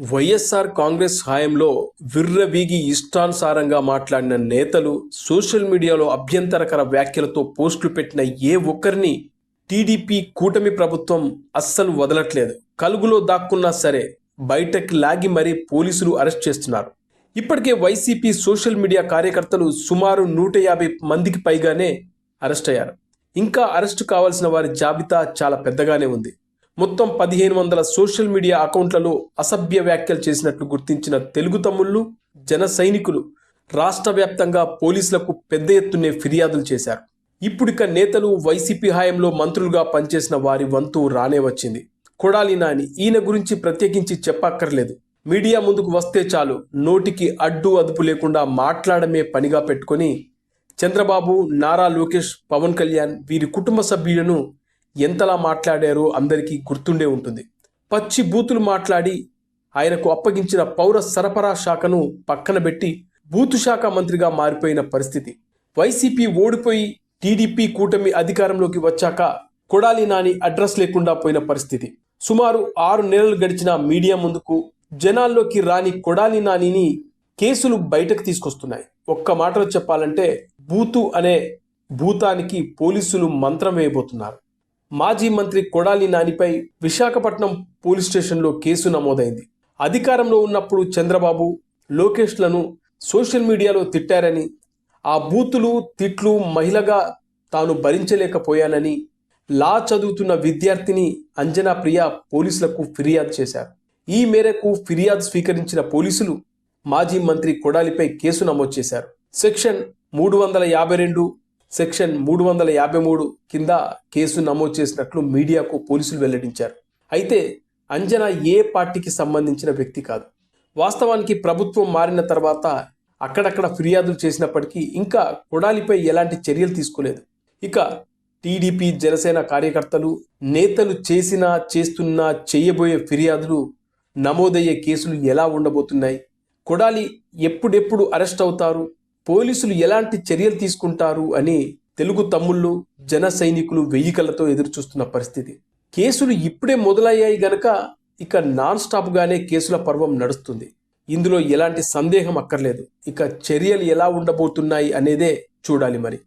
వైఎస్ఆర్ కాంగ్రెస్ హయాంలో విర్రవీగి ఇష్టానుసారంగా మాట్లాడిన నేతలు సోషల్ మీడియాలో అభ్యంతరకర వ్యాఖ్యలతో పోస్టులు పెట్టిన ఏ ఒక్కరిని టీడీపీ కూటమి ప్రభుత్వం అస్సలు వదలట్లేదు. కలుగులో దాక్కున్నా సరే బయటకు లాగి మరీ పోలీసులు అరెస్ట్ చేస్తున్నారు. ఇప్పటికే వైసీపీ సోషల్ మీడియా కార్యకర్తలు సుమారు నూట యాభై మందికి పైగానే అరెస్ట్ అయ్యారు. ఇంకా అరెస్టు కావాల్సిన వారి జాబితా చాలా పెద్దగానే ఉంది. మొత్తం పదిహేను వందల సోషల్ మీడియా అకౌంట్లలో అసభ్య వ్యాఖ్యలు చేసినట్లు గుర్తించిన తెలుగు తమ్ముళ్ళు జన సైనికులు రాష్ట్ర వ్యాప్తంగా పోలీసులకు పెద్ద ఎత్తునే ఫిర్యాదులు చేశారు. ఇప్పుడిక నేతలు వైసీపీ హాయంలో మంత్రులుగా పనిచేసిన వారి వంతు రానే వచ్చింది. కొడాలి నాని ఈయన గురించి ప్రత్యేకించి చెప్పక్కర్లేదు. మీడియా ముందుకు వస్తే చాలు నోటికి అడ్డు అదుపు లేకుండా మాట్లాడమే పనిగా పెట్టుకొని చంద్రబాబు నారా లోకేష్ పవన్ కళ్యాణ్ వీరి కుటుంబ సభ్యులను ఎంతలా మాట్లాడారో అందరికీ గుర్తుండే ఉంటుంది. పచ్చి బూతులు మాట్లాడి ఆయనకు అప్పగించిన పౌర సరఫరా శాఖను పక్కన పెట్టి బూతు శాఖ మంత్రిగా మారిపోయిన పరిస్థితి. వైసీపీ ఓడిపోయి టీడీపీ కూటమి అధికారంలోకి వచ్చాక కొడాలి నాని అడ్రస్ లేకుండా పోయిన పరిస్థితి. సుమారు ఆరు నెలలు గడిచిన మీడియా ముందుకు జనాల్లోకి రాని కొడాలి నానిని కేసులు బయటకు తీసుకొస్తున్నాయి. ఒక్క మాటలో చెప్పాలంటే బూతు అనే భూతానికి పోలీసులు మంత్రం వేయబోతున్నారు. మాజీ మంత్రి కొడాలి నానిపై విశాఖపట్నం పోలీస్ స్టేషన్లో కేసు నమోదైంది. అధికారంలో ఉన్నప్పుడు చంద్రబాబు లోకేష్లను సోషల్ మీడియాలో తిట్టారని ఆ బూతులు తిట్లు మహిళగా తాను భరించలేకపోయానని లా చదువుతున్న విద్యార్థిని అంజనా ప్రియ పోలీసులకు ఫిర్యాదు చేశారు. ఈ మేరకు ఫిర్యాదు స్వీకరించిన పోలీసులు మాజీ మంత్రి కొడాలిపై కేసు నమోదు చేశారు. సెక్షన్ మూడు వందల యాభై రెండు సెక్షన్ మూడు వందల యాభై మూడు కింద కేసు నమోదు చేసినట్లు మీడియాకు పోలీసులు వెల్లడించారు. అయితే అంజనా ఏ పార్టీకి సంబంధించిన వ్యక్తి కాదు. వాస్తవానికి ప్రభుత్వం మారిన తర్వాత అక్కడక్కడ ఫిర్యాదులు చేసినప్పటికీ ఇంకా కొడాలిపై ఎలాంటి చర్యలు తీసుకోలేదు. ఇక టీడీపీ జనసేన కార్యకర్తలు నేతలు చేసిన చేస్తున్నా చేయబోయే ఫిర్యాదులు నమోదయ్యే కేసులు ఎలా ఉండబోతున్నాయి? కొడాలి ఎప్పుడెప్పుడు అరెస్ట్ అవుతారు? పోలీసులు ఎలాంటి చర్యలు తీసుకుంటారు అని తెలుగు తమ్ముళ్ళు జన సైనికులు వెయ్యికలతో ఎదురుచూస్తున్న పరిస్థితి. కేసులు ఇప్పుడే మొదలయ్యాయి గనక ఇక నాన్ స్టాప్గానే కేసుల పర్వం నడుస్తుంది. ఇందులో ఎలాంటి సందేహం అక్కర్లేదు. ఇక చర్యలు ఎలా ఉండబోతున్నాయి అనేదే చూడాలి మరి.